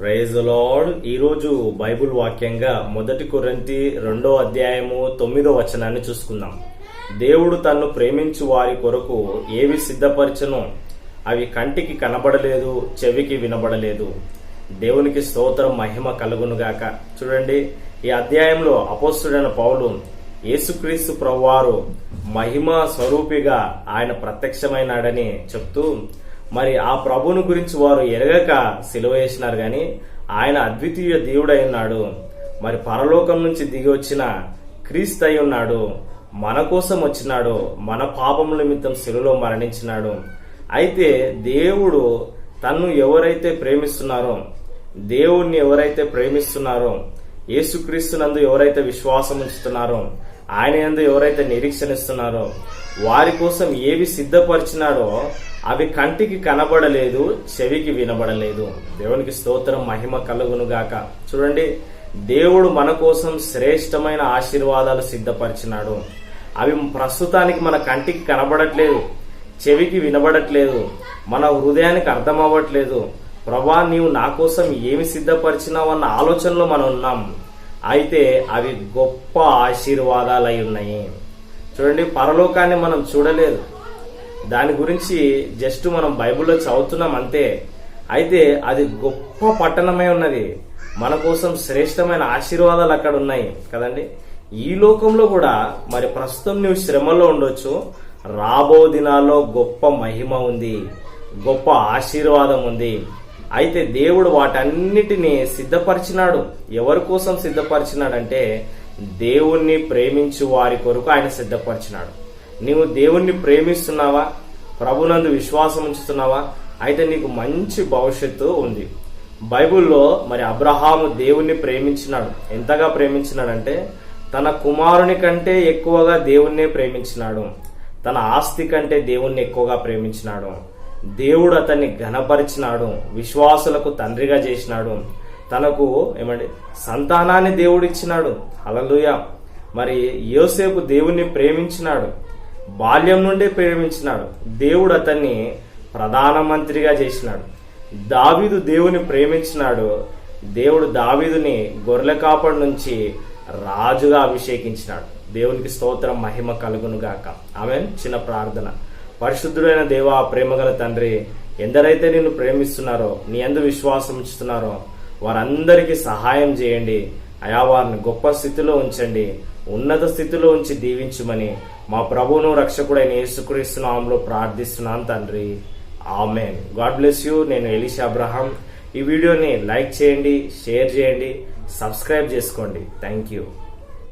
Praise lord ఈరోజు Bible వాక్యంగా మొదటి కొరంతి రెండో అధ్యాయము తొమ్మిదో వచనాన్ని చూసుకుందాం. దేవుడు తన్ను ప్రేమించు వారి కొరకు ఏవి సిద్ధపరచను అవి కంటికి కనబడలేదు చెవికి వినబడలేదు. దేవునికి స్తోత్రం మహిమ కలుగునుగాక. చూడండి ఈ అధ్యాయంలో అపోస్తుడైన పౌలు యేసుక్రీస్తు ప్రభువారు మహిమ స్వరూపిగా ఆయన ప్రత్యక్షమైనాడని చెప్తూ మరి ఆ ప్రభువుని గురించి వారు ఎరగక సెలవు వేసినారు కానీ ఆయన అద్వితీయ దేవుడై ఉన్నాడు. మరి పరలోకం నుంచి దిగి వచ్చిన క్రీస్తు అయి ఉన్నాడు. మన కోసం వచ్చినాడు. మన పాపం నిమిత్తం శిలువలో మరణించినాడు. అయితే దేవుడు తన్ను ఎవరైతే ప్రేమిస్తున్నారో దేవుణ్ణి ఎవరైతే ప్రేమిస్తున్నారో యేసుక్రీస్తునందు ఎవరైతే విశ్వాసం ఉంచుతున్నారో ఆయన ఎందు ఎవరైతే నిరీక్షణిస్తున్నారో వారి కోసం ఏవి సిద్ధపరిచినాడో అవి కంటికి కనబడలేదు చెవికి వినబడలేదు. దేవునికి స్తోత్రం మహిమ కలుగును గాక. చూడండి దేవుడు మన కోసం శ్రేష్టమైన ఆశీర్వాదాలు సిద్ధపరిచినాడు. అవి ప్రస్తుతానికి మన కంటికి కనబడట్లేదు చెవికి వినబడట్లేదు మన హృదయానికి అర్థం అవ్వట్లేదు ప్రభా నీవు నా కోసం ఏమి సిద్ధపరిచినావు అన్న ఆలోచనలో మనం ఉన్నాం. అయితే అవి గొప్ప ఆశీర్వాదాలై ఉన్నాయి. చూడండి పరలోకాన్ని మనం చూడలేదు. దాని గురించి జస్ట్ మనం బైబిల్లో చదువుతున్నాం అంతే. అయితే అది గొప్ప పట్టణమై ఉన్నది. మన కోసం శ్రేష్టమైన ఆశీర్వాదాలు అక్కడ ఉన్నాయి కదండి? ఈ లోకంలో కూడా మరి ప్రస్తుతం నువ్వు శ్రమలో ఉండొచ్చు. రాబో దినాల్లో గొప్ప మహిమ ఉంది. గొప్ప ఆశీర్వాదం ఉంది. అయితే దేవుడు వాటన్నిటిని సిద్ధపరిచినాడు. ఎవరి కోసం సిద్ధపరిచినాడంటే దేవుణ్ణి ప్రేమించు వారి కొరకు ఆయన సిద్ధపరిచినాడు. నీవు దేవుణ్ణి ప్రేమిస్తున్నావా? ప్రభునందు విశ్వాసం ఉంచుతున్నావా? అయితే నీకు మంచి భవిష్యత్తు ఉంది. బైబిల్లో మరి అబ్రహాము దేవుణ్ణి ప్రేమించినాడు. ఎంతగా ప్రేమించినాడంటే తన కుమారుని కంటే ఎక్కువగా దేవుణ్ణే ప్రేమించినాడు. తన ఆస్తి కంటే దేవుణ్ణి ఎక్కువగా ప్రేమించినాడు. దేవుడు అతన్ని ఘనపరిచినాడు విశ్వాసులకు తండ్రిగా చేసినాడు. తనకు ఏమండి సంతానాన్ని దేవుడు ఇచ్చినాడు. అలలుయ మరి యోసేపు దేవుణ్ణి ప్రేమించినాడు బాల్యం నుండే ప్రేమించినాడు. దేవుడు అతన్ని ప్రధానమంత్రిగా చేసినాడు. దావీదు దేవుని ప్రేమించినాడు. దేవుడు దావీదుని గొర్రెల కాపడి నుంచి రాజుగా అభిషేకించినాడు. దేవునికి స్తోత్రం మహిమ కలుగును గాక ఆమె చిన్న ప్రార్థన. పరిశుద్ధుడైన దేవా ప్రేమగల తండ్రి ఎందరైతే నిన్ను ప్రేమిస్తున్నారో నీ ఎందు విశ్వాసం ఉంచుతున్నారో వారందరికీ సహాయం చేయండి. అయా వారిని గొప్ప స్థితిలో ఉంచండి. ఉన్నత స్థితిలో ఉంచి దీవించమని మా ప్రభువును రక్షకుడైన యేసుక్రీస్తు నామంలో ప్రార్థిస్తున్నాను తండ్రి. ఆమెన్. God bless you. నేను ఎలిషా అబ్రహాం. ఈ వీడియోని లైక్ చేయండి షేర్ చేయండి సబ్స్క్రైబ్ చేసుకోండి. Thank you.